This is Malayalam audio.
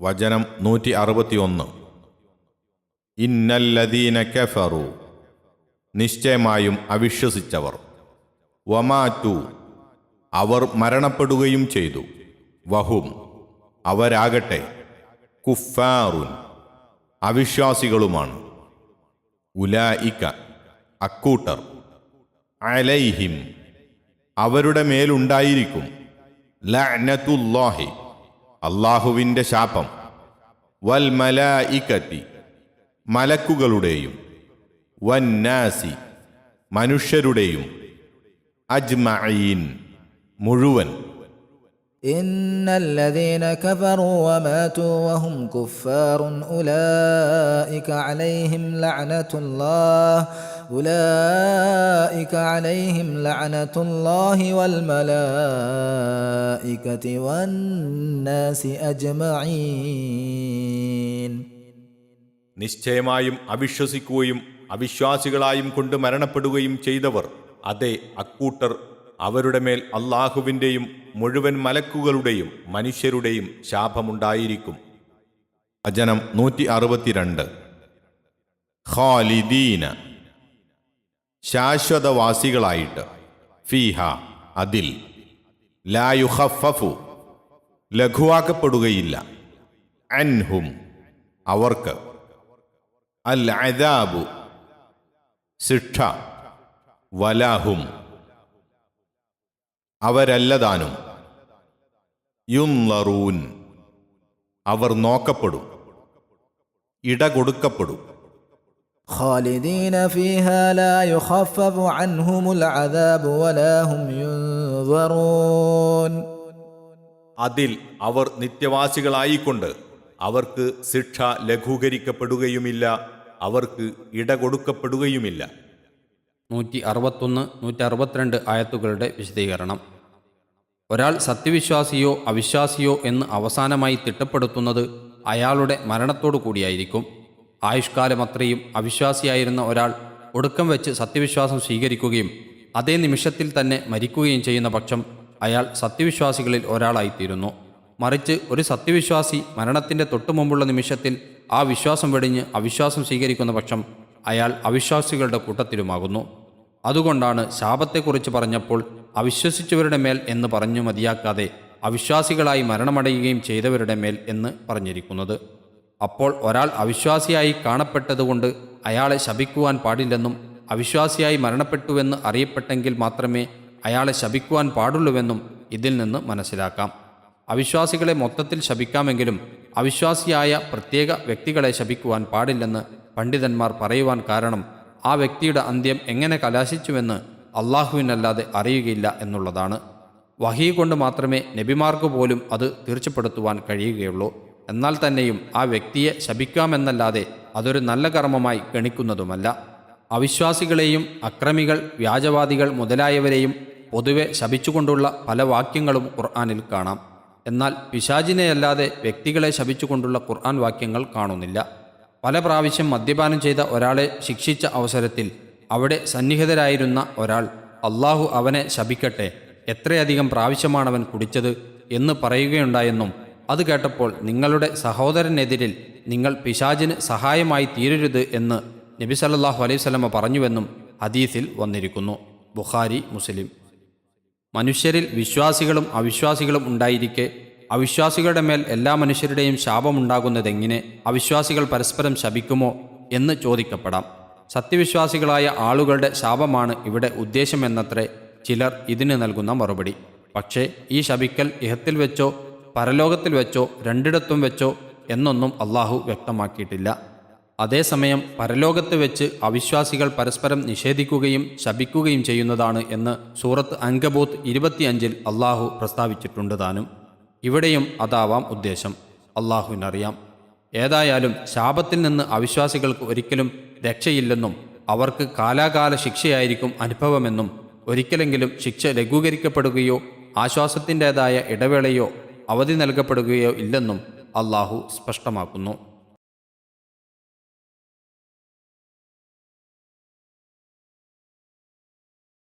വചനം നൂറ്റി അറുപത്തിയൊന്ന് ഇന്നല്ലദീന കഫറു. നിശ്ചയമായും അവിശ്വസിച്ചവർ. വമാറ്റു അവർ മരണപ്പെടുകയും ചെയ്തു. വഹും. അവരാകട്ടെ കുഫാറുൻ. അവിശ്വാസികളുമാണ്. ഉലായിക്ക അക്കൂട്ടർ. അലൈഹിം. അവരുടെ മേലുണ്ടായിരിക്കും. ലഅനത്തുല്ലാഹി. അള്ളാഹുവിന്റെ ശാപം. വൽ മലായിക്കത്തി മലക്കുകളുടെയും വന്നാസി മനുഷ്യരുടെയും അജ്മഈൻ മുഴുവൻ. إن الذين كفروا وماتوا وهم كفار أولئك عليهم لعنة الله أولئك عليهم لعنة الله والملائكة والناس أجمعين നിശ്ചയമായും അവിശ്വസിക്കുകയും അവിശ്വാസികളായും കൊണ്ട് മരണപ്പെടുകയും ചെയ്തവർ അതെ അക്കൂട്ടർ അവരുടെ മേൽ അള്ളാഹുവിന്റെയും മുഴുവൻ മലക്കുകളുടെയും മനുഷ്യരുടെയും ശാപമുണ്ടായിരിക്കും. അജനം നൂറ്റി അറുപത്തിരണ്ട് ഖാലിദീന. ശാശ്വതവാസികളായിട്ട്. ഫീഹ. അതിൽ. ലായുഹഫു ലഘുവാക്കപ്പെടുകയില്ല. അൻഹും. അവർക്ക്. അൽ അദാബു. ശിക്ഷ. വലാഹും. അവരല്ലതാനും. യുന്നറൂൻ അവർ നോക്കപ്പെടും. ഇട കൊടുക്കപ്പെടും അതിൽ അവർ നിത്യവാസികളായിക്കൊണ്ട് അവർക്ക് ശിക്ഷ ലഘൂകരിക്കപ്പെടുകയുമില്ല അവർക്ക് ഇട കൊടുക്കപ്പെടുകയുമില്ല നൂറ്റി അറുപത്തൊന്ന് നൂറ്റി അറുപത്തിരണ്ട് ആയത്തുകളുടെ വിശദീകരണം. ഒരാൾ സത്യവിശ്വാസിയോ അവിശ്വാസിയോ എന്ന് അവസാനമായി തിട്ടപ്പെടുത്തുന്നത് അയാളുടെ മരണത്തോടു കൂടിയായിരിക്കും. ആയുഷ്കാലമത്രയും അവിശ്വാസിയായിരുന്ന ഒരാൾ ഒടുക്കം വെച്ച് സത്യവിശ്വാസം സ്വീകരിക്കുകയും അതേ നിമിഷത്തിൽ തന്നെ മരിക്കുകയും ചെയ്യുന്ന പക്ഷം അയാൾ സത്യവിശ്വാസികളിൽ ഒരാളായിത്തീരുന്നു. മറിച്ച് ഒരു സത്യവിശ്വാസി മരണത്തിന്റെ തൊട്ടുമുമ്പുള്ള നിമിഷത്തിൽ ആ വിശ്വാസം വെടിഞ്ഞ് അവിശ്വാസം സ്വീകരിക്കുന്ന പക്ഷം അയാൾ അവിശ്വാസികളുടെ കൂട്ടത്തിലുമാകുന്നു. അതുകൊണ്ടാണ് ശാപത്തെക്കുറിച്ച് പറഞ്ഞപ്പോൾ അവിശ്വസിച്ചവരുടെ മേൽ എന്ന് പറഞ്ഞു മതിയാക്കാതെ അവിശ്വാസികളായി മരണമടയുകയും ചെയ്തവരുടെ മേൽ എന്ന് പറഞ്ഞിരിക്കുന്നത്. അപ്പോൾ ഒരാൾ അവിശ്വാസിയായി കാണപ്പെട്ടതുകൊണ്ട് അയാളെ ശപിക്കുവാൻ പാടില്ലെന്നും അവിശ്വാസിയായി മരണപ്പെട്ടുവെന്ന് അറിയപ്പെട്ടെങ്കിൽ മാത്രമേ അയാളെ ശപിക്കുവാൻ പാടുള്ളൂവെന്നും ഇതിൽ നിന്ന് മനസ്സിലാക്കാം. അവിശ്വാസികളെ മൊത്തത്തിൽ ശപിക്കാമെങ്കിലും അവിശ്വാസിയായ പ്രത്യേക വ്യക്തികളെ ശപിക്കുവാൻ പാടില്ലെന്ന് പണ്ഡിതന്മാർ പറയുവാൻ കാരണം ആ വ്യക്തിയുടെ അന്ത്യം എങ്ങനെ കലാശിച്ചുവെന്ന് അള്ളാഹുവിനല്ലാതെ അറിയുകയില്ല എന്നുള്ളതാണ്. വഹീ കൊണ്ട് മാത്രമേ നബിമാർക്ക് പോലും അത് തീർച്ചപ്പെടുത്തുവാൻ കഴിയുകയുള്ളൂ. എന്നാൽ തന്നെയും ആ വ്യക്തിയെ ശപിക്കാമെന്നല്ലാതെ അതൊരു നല്ല കർമ്മമായി ഗണിക്കുന്നതുമല്ല. അവിശ്വാസികളെയും അക്രമികൾ വ്യാജവാദികൾ മുതലായവരെയും പൊതുവെ ശപിച്ചുകൊണ്ടുള്ള പല വാക്യങ്ങളും ഖുർആാനിൽ കാണാം. എന്നാൽ പിശാജിനെയല്ലാതെ വ്യക്തികളെ ശപിച്ചുകൊണ്ടുള്ള ഖുർആൻ വാക്യങ്ങൾ കാണുന്നില്ല. പല പ്രാവശ്യം മദ്യപാനം ചെയ്ത ഒരാളെ ശിക്ഷിച്ച അവസരത്തിൽ അവിടെ സന്നിഹിതരായിരുന്ന ഒരാൾ അള്ളാഹു അവനെ ശപിക്കട്ടെ എത്രയധികം പ്രാവശ്യമാണവൻ കുടിച്ചത്? എന്ന് പറയുകയുണ്ടായെന്നും അത് കേട്ടപ്പോൾ നിങ്ങളുടെ സഹോദരനെതിരിൽ നിങ്ങൾ പിശാജിന് സഹായമായി തീരരുത് എന്ന് നബി സല്ലാഹു അലൈഹി സ്വലമ പറഞ്ഞുവെന്നും ഹദീസിൽ വന്നിരിക്കുന്നു. Bukhari Muslim. മനുഷ്യരിൽ വിശ്വാസികളും അവിശ്വാസികളും ഉണ്ടായിരിക്കെ അവിശ്വാസികളുടെ മേൽ എല്ലാ മനുഷ്യരുടെയും ശാപമുണ്ടാകുന്നതെങ്ങനെ അവിശ്വാസികൾ പരസ്പരം ശപിക്കുമോ എന്ന് ചോദിക്കപ്പെടാം. സത്യവിശ്വാസികളായ ആളുകളുടെ ശാപമാണ് ഇവിടെ ഉദ്ദേശമെന്നത്രേ ചിലർ ഇതിന് നൽകുന്ന മറുപടി. പക്ഷേ ഈ ശപിക്കൽ ഇഹത്തിൽ വെച്ചോ പരലോകത്തിൽ വെച്ചോ രണ്ടിടത്തും വെച്ചോ എന്നൊന്നും അള്ളാഹു വ്യക്തമാക്കിയിട്ടില്ല. അതേസമയം പരലോകത്ത് വെച്ച് അവിശ്വാസികൾ പരസ്പരം നിഷേധിക്കുകയും ശപിക്കുകയും ചെയ്യുന്നതാണ് എന്ന് സൂറത്ത് അങ്കബൂത്ത് ഇരുപത്തിയഞ്ചിൽ അള്ളാഹു പ്രസ്താവിച്ചിട്ടുണ്ട് താനും. ഇവിടെയും അതാവാം ഉദ്ദേശം. അള്ളാഹുവിനറിയാം. ഏതായാലും ശാപത്തിൽ നിന്ന് അവിശ്വാസികൾക്ക് ഒരിക്കലും രക്ഷയില്ലെന്നും അവർക്ക് കാലാകാല ശിക്ഷയായിരിക്കും അനുഭവമെന്നും ഒരിക്കലെങ്കിലും ശിക്ഷ ലഘൂകരിക്കപ്പെടുകയോ ആശ്വാസത്തിന്റെതായ ഇടവേളയോ അവധി നൽകപ്പെടുകയോ ഇല്ലെന്നും അള്ളാഹു സ്പഷ്ടമാക്കുന്നു.